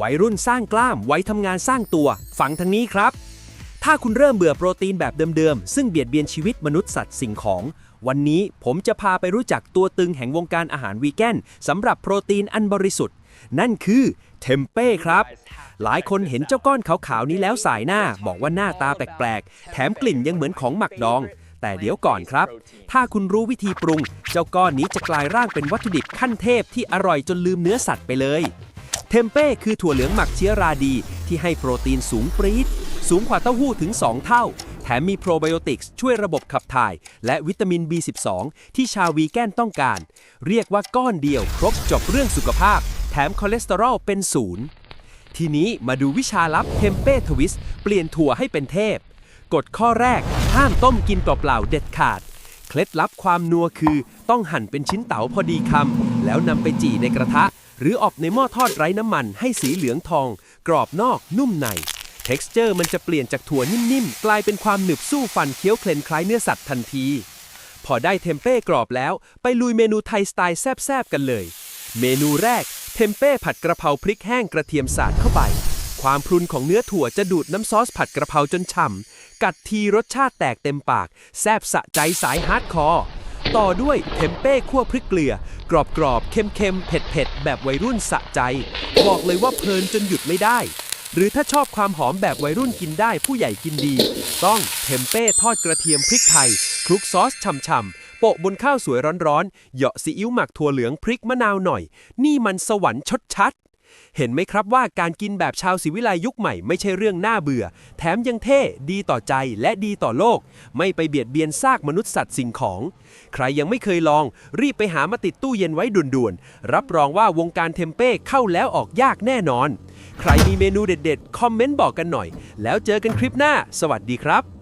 วัยรุ่นสร้างกล้ามวัยทำงานสร้างตัว ฟังทางนี้ครับ ถ้าคุณเริ่มเบื่อโปรตีนแบบเดิมๆ ซึ่งเบียดเบียนชีวิตมนุษย์สัตว์สิ่งของ วันนี้ผมจะพาไปรู้จักตัวตึงแห่งวงการอาหารวีแกนสำหรับโปรตีนอันบริสุทธิ์ นั่นคือเทมเป้ครับ หลายคนเห็นเจ้าก้อนขาวๆนี้แล้วสายหน้า บอกว่าหน้าตาแปลกๆ แถมกลิ่นยังเหมือนของหมักดอง แต่เดี๋ยวก่อนครับ ถ้าคุณรู้วิธีปรุง เจ้าก้อนนี้จะกลายร่างเป็นวัตถุดิบขั้นเทพที่อร่อยจนลืมเนื้อสัตว์ไปเลย เทมเป้คือถั่วเหลืองหมักเชื้อราดี ที่ให้โปรตีนสูงปรี๊ด สูงกว่าเต้าหู้ถึง 2 เท่า แถมมีโปรไบโอติกส์ช่วยระบบขับถ่าย และวิตามิน B12 ที่ชาววีแกนต้องการ เรียกว่าก้อนเดียว ครบจบเรื่องสุขภาพ แถมคอเลสเตอรอลเป็นศูนย์ทีนี้มาดูวิชาลับเทมเป้ทวิสเปลี่ยนถั่วให้เป็นเทพ กฎข้อแรก ห้ามต้มกินเปล่าๆเด็ดขาด เคล็ดลับความนัวคือ ต้องหั่นเป็นชิ้นเต๋าพอดีคำแล้วนำไปจี่ในกระทะ หรืออบในหม้อทอดไร้น้ำมันให้สีเหลืองทอง กรอบนอกนุ่มใน Texture มันจะเปลี่ยนจากถั่วนิ่มๆ กลายเป็นความหนึบสู้ฟันเคี้ยวเพลนคล้ายเนื้อสัตว์ทันที พอได้เทมเป้กรอบแล้ว ไปลุยเมนูไทยสไตล์แซบๆกันเลย เมนูแรก เทมเป้ผัดกระเพราพริกแห้งกระเทียมสาดเข้าไป ความพรุนของเนื้อถั่วจะดูดน้ำซอสผัดกระเพราจนฉ่ำ กัดทีรสชาติแตกเต็มปาก แซบสะใจสายฮาร์ดคอร์ ต่อด้วยเทมเป้คั่วพริกเกลือ กรอบๆเค็มๆเผ็ดๆแบบวัยรุ่นสะใจ บอกเลยว่าเพลินจนหยุดไม่ได้ หรือถ้าชอบความหอมแบบวัยรุ่นกินได้ผู้ใหญ่กินดี ต้องเทมเป้ทอดกระเทียมพริกไทยคลุกซอสฉ่ำๆโปะบนข้าวสวยร้อนๆ เหยาะซีอิ๊วหมักถั่วเหลืองพริกมะนาวหน่อย นี่มันสวรรค์ชดชัด เห็นไหมครับว่าการกินแบบชาวศิวิไลยุคใหม่ไม่ใช่เรื่องน่าเบื่อ แถมยังเท่ ดีต่อใจและดีต่อโลก ไม่ไปเบียดเบียนซากมนุษย์สัตว์สิ่งของ ใครยังไม่เคยลอง รีบไปหามาติดตู้เย็นไว้ด่วนๆ รับรองว่าวงการเทมเป้เข้าแล้วออกยากแน่นอน ใครมีเมนูเด็ดๆ คอมเมนต์บอกกันหน่อย แล้วเจอกันคลิปหน้า สวัสดีครับ